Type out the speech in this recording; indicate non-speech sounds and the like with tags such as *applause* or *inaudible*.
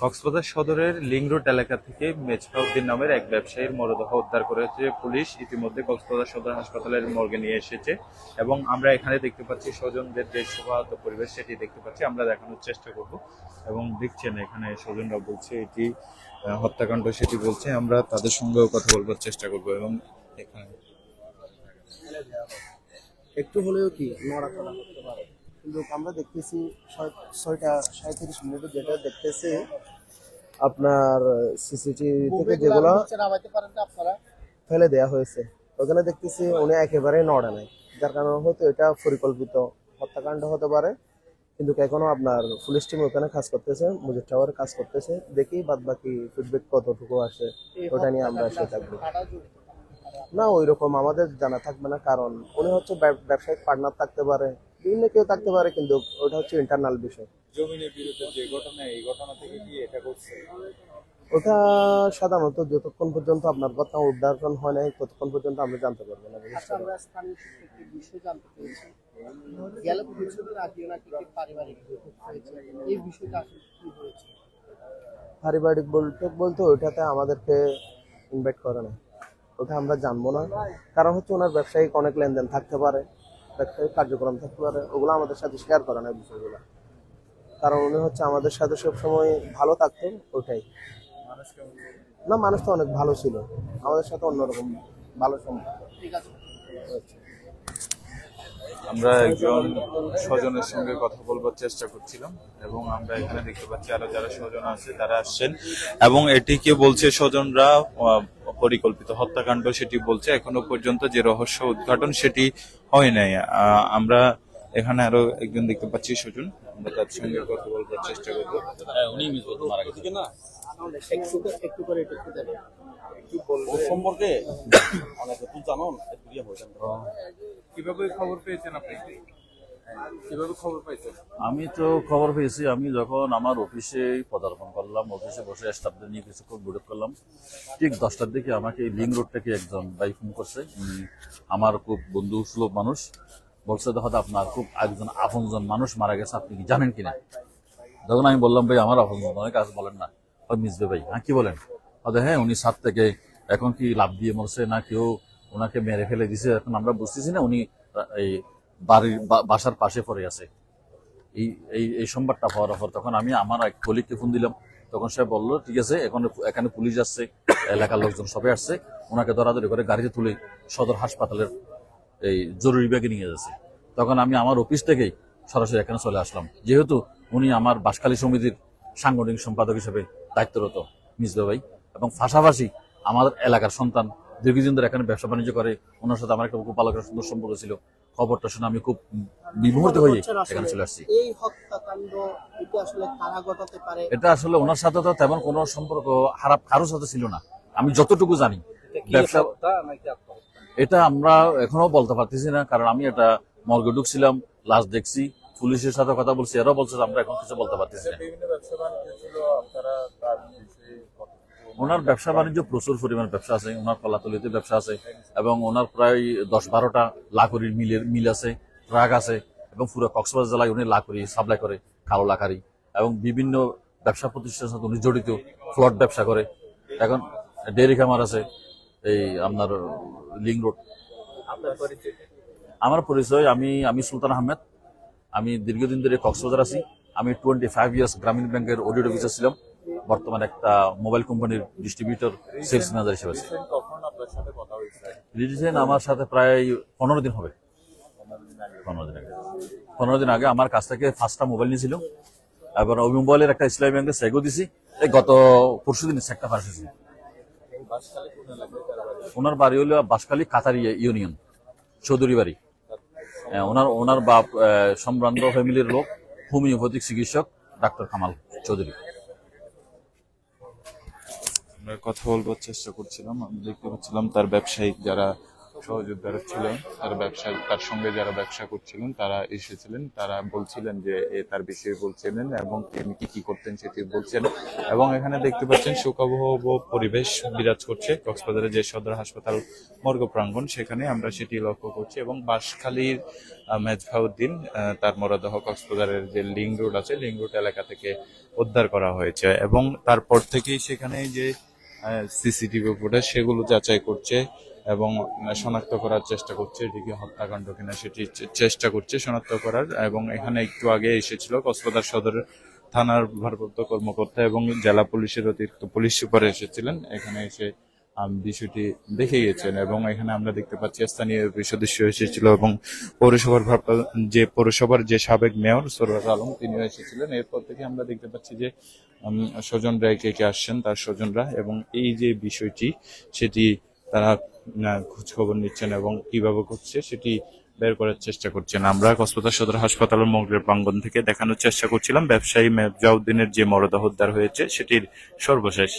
কক্সবাজার সদরের link road এলাকা থেকে মেজবাউদ্দিন নামের এক ব্যবসায়ীর মরদেহ উদ্ধার করেছে পুলিশ। ইতিমধ্যে কক্সবাজার সদর হাসপাতালের মর্গে নিয়ে এসেছে এবং আমরা এখানে দেখতে পাচ্ছি স্বজনদের যে শোভাহত পরিবেশ, সেটি দেখতে পাচ্ছি। আমরা দেখানোর চেষ্টা করব এবং দেখছেন এখানে স্বজনরা বলছে এটি হত্যাকাণ্ড, সেটি বলছে। আমরা তাদের সঙ্গেও কথা বলবার চেষ্টা করব এবং এখানে একটু হলেও কি নড়াচড়া করতে পারে? কিন্তু আমরা দেখতেছি ছয়- ছয়টা সাঁত্রিশ মিনিটে যেটা দেখতেছি আপনার সিসিটিভি থেকে যেগুলো ফেলে দেয়া হয়েছে। ওখানে দেখতেছি উনি একেবারে নড়ে নাই। যার কারণে হয়তো এটা পরিকল্পিত হত্যাকাণ্ড হতে পারে। কিন্তু এখনও আপনার পুলিশ টিম ওখানে কাজ করতেছে মুজিব টাওয়ারে কাজ করতেছে। দেখি বাদ বাকি ফিডব্যাক কতটুকু আসে ওটা নিয়ে আমরা এসে থাকব। না ওই রকম আমাদের জানা থাকবে না কারণ উনি হচ্ছে ব্যব- ব্যবসায়িক পার্টনার থাকতে পারে। বিভিন্ন কেউ থাকতে পারে কিন্তু ওটা হচ্ছে ইন্টারনাল বিষয়। জমিনের বিরুদ্ধে যে ঘটনা এই ঘটনা থেকে কি এটা করছে? ওটা সাধারণত যতক্ষণ পর্যন্ত আপনার কথা উদ্ধারণ হয় নাই ততক্ষণ পর্যন্ত আমরা জানতে পারব না পারিবারিক বৈঠক হয়েছে। এই বিষয়টা আসলে কি হয়েছে? পারিবারিক বৈঠক বলতে ওইটাতে আমাদেরকে ইনভাইট করে না ওটা আমরা জানব না। কারণ হচ্ছে ওনার ব্যবসায়িক অনেক লেনদেন থাকতে পারে। কার্যক্রম থাকতে পারে ওগুলো আমাদের সাথে শেয়ার করে না বিষয়গুলো। কারণ উনি হচ্ছে আমাদের সাথে সবসময় ভালো থাকতেন ওটাই না মানুষ তো অনেক ভালো ছিল। আমাদের সাথে অন্যরকম ভালো সম্পর্ক। ঠিক আছে। আমরা একজন স্বজনের সঙ্গে কথা বলবার চেষ্টা করছিলাম এবং আমরা এখানে দেখতে পাচ্ছি আরও যারা স্বজন আছে তারা আসছেন এবং এটিকে বলছে স্বজনরা পরিকল্পিত হত্যাকাণ্ড সেটি বলছে। এখনও পর্যন্ত যে রহস্য উদ্ঘাটন সেটি হয় নাই। আহ, আমরা এখানে আরও একজন দেখতে পাচ্ছি সুজন। আমরা তার সঙ্গে কথা বলবার চেষ্টা করব। উনি করে একটু একটু দেবেন ওর সম্পর্কে অনেক *coughs* তুই জানো একটু হয়ে যাবে। কীভাবে খবর পেয়েছেন আপনি? আমি তো খবর পেয়েছি, আমি যখন আমার অফিসে পদার্পণ করলাম, অফিসে বসে স্টাফদের নিয়ে কিছুক্ষণ বৈঠক করলাম। ঠিক দশটার দিকে আমাকে লিং রোড থেকে একজন ভাই ফোন করছে আমার খুব বন্ধু সুলভ মানুষ, বলছে, দেখো আপনার খুব একজন আপনজন মানুষ মারা গেছে, আপনি কি জানেন কিনা? যখন আমি বললাম, ভাই, আমার আপনজন অনেক কাজ বলেন না। হয় মিসবে ভাই হ্যাঁ কি বলেন? হয়তো হ্যাঁ উনি সাত থেকে এখন কি লাভ দিয়ে মরছে না, কেউ ওনাকে মেরে ফেলে দিছে, এখন আমরা বুঝতেছি না, উনি এই বাড়ির বাসার পাশে পড়ে আছে। এই এই এই সোমবারটা পাওয়ার পর তখন আমি আমার এক কলিগকে ফোন দিলাম। তখন সে বলল, ঠিক আছে, এখন এখানে পুলিশ আসছে, এলাকার লোকজন সবাই আসছে। ওনাকে ধরাধরি করে গাড়িতে তুলে সদর হাসপাতালের এই জরুরি বিভাগে নিয়ে যাচ্ছে। তখন আমি আমার অফিস থেকেই সরাসরি এখানে চলে আসলাম। যেহেতু উনি আমার বাসখালী সমিতির সাংগঠনিক সম্পাদক হিসেবে দায়িত্বরত মিসবা ভাই এবং পাশাপাশি আমাদের এলাকার সন্তান দীর্ঘদিন ধরে এখানে ব্যবসা বাণিজ্য করে ওনার সাথে আমার একটা খুব ভালো একটা সুন্দর সম্পর্ক ছিল। খবরটা শুনে আমি খুব বিমুহূর্ত হয়ে এখানে চলে আসছি। এটা আসলে ওনার সাথে তো তেমন কোনো সম্পর্ক খারাপ কারোর সাথে ছিল না। আমি যতটুকু জানি ব্যবসা এটা আমরা এখনও বলতে পারতেছি না কারণ আমি এটা মর্গে ঢুকছিলাম লাস্ট দেখছি পুলিশের সাথে কথা বলছি এরাও বলছে আমরা এখন কিছু বলতে পারতেছি না। ওনার ব্যবসা বাণিজ্য প্রচুর পরিমাণ ব্যবসা আছে ওনার কলাতলিতে ব্যবসা আছে এবং ওনার প্রায় দশ বারোটা লাকড়ির মিলের মিল আছে ট্রাক আছে এবং পুরো কক্সবাজার জেলায় উনি লাকড়ি সাপ্লাই করে কালো লাকারি এবং বিভিন্ন ব্যবসা প্রতিষ্ঠানের সাথে উনি জড়িত ফ্লট ব্যবসা করে। এখন ডেয়ারি খামার আছে এই আপনার লিং রোড। আমার পরিচয় আমি আমি সুলতান আহমেদ। আমি দীর্ঘদিন ধরে কক্সবাজার আছি। আমি টোয়েন্টি ফাইভ ইয়ার্স গ্রামীণ ব্যাংকের অডিট অফিসার ছিলাম। বর্তমানে একটা মোবাইল কোম্পানির ডিস্ট্রিবিউটর সেলস ম্যানেজার হিসেবে আছি। রিলিজেন আমার সাথে প্রায় পনেরো দিন হবে। পনেরো দিন আগে। পনেরো দিন আগে আমার কাছ থেকে পাঁচটা মোবাইল নিয়েছিল। এবার ওই মোবাইলের একটা ইসলামী ব্যাংকে সেগো দিছি। এই গত পরশু দিন এলাকায় তার বাড়ি? ওনার বাড়ি হলো বাসখালী কাতারি ইউনিয়ন চৌধুরী বাড়ি। ওনার ওনার বাপ সম্ভ্রান্ত ফ্যামিলির লোক হোমিওপ্যাথিক চিকিৎসক ডাক্তার কামাল চৌধুরী। আমরা কথা বলবার চেষ্টা করছিলাম। আমি দেখতে পাচ্ছিলাম তার ব্যবসায়িক যারা সহযোদ্ধারা ছিলেন তার ব্যবসা তার সঙ্গে যারা ব্যবসা করছিলেন তারা এসেছিলেন। তারা বলছিলেন যে তার বিষয়ে বলছিলেন এবং তিনি কি কি করতেন সেটি বলছেন। এবং এখানে দেখতে পাচ্ছেন শোকাবহ পরিবেশ বিরাজ করছে। কক্সবাজারের যে সদর হাসপাতাল মর্গ প্রাঙ্গণ সেখানে আমরা সেটি লক্ষ্য করছি এবং বাঁশখালীর আহ, তার মরদেহ কক্সবাজারের যে লিং রোড আছে লিং রোড এলাকা থেকে উদ্ধার করা হয়েছে। এবং তারপর থেকেই সেখানে যে সিসিটিভি ফুটেজ সেগুলো যাচাই করছে এবং শনাক্ত করার চেষ্টা করছে এটিকে হত্যাকাণ্ড কিনা সেটি চেষ্টা করছে শনাক্ত করার এবং এখানে একটু আগে এসেছিল কক্সবাজার সদর থানার ভারপ্রাপ্ত কর্মকর্তা এবং জেলা পুলিশের অতিরিক্ত পুলিশ সুপার এসেছিলেন। এখানে এসে বিষয়টি দেখে গেছেন এবং এখানে আমরা দেখতে পাচ্ছি স্থানীয় সদস্য এসেছিল এবং পৌরসভার যে পৌরসভার যে সাবেক মেয়র সরোয়ার আলম, তিনিও এসেছিলেন। এরপর থেকে আমরা দেখতে পাচ্ছি যে স্বজনরা একে একে আসছেন, তার স্বজনরা এবং এই যে বিষয়টি, সেটি তারা খোঁজ খবর নিচ্ছেন এবং কীভাবে করছে সেটি বের করার চেষ্টা করছেন। আমরা কক্সবাজার সদর হাসপাতালের মগরের প্রাঙ্গণ থেকে দেখানোর চেষ্টা করছিলাম। ব্যবসায়ী মেজাউদ্দিনের যে মরদেহ উদ্ধার হয়েছে, সেটির সর্বশেষ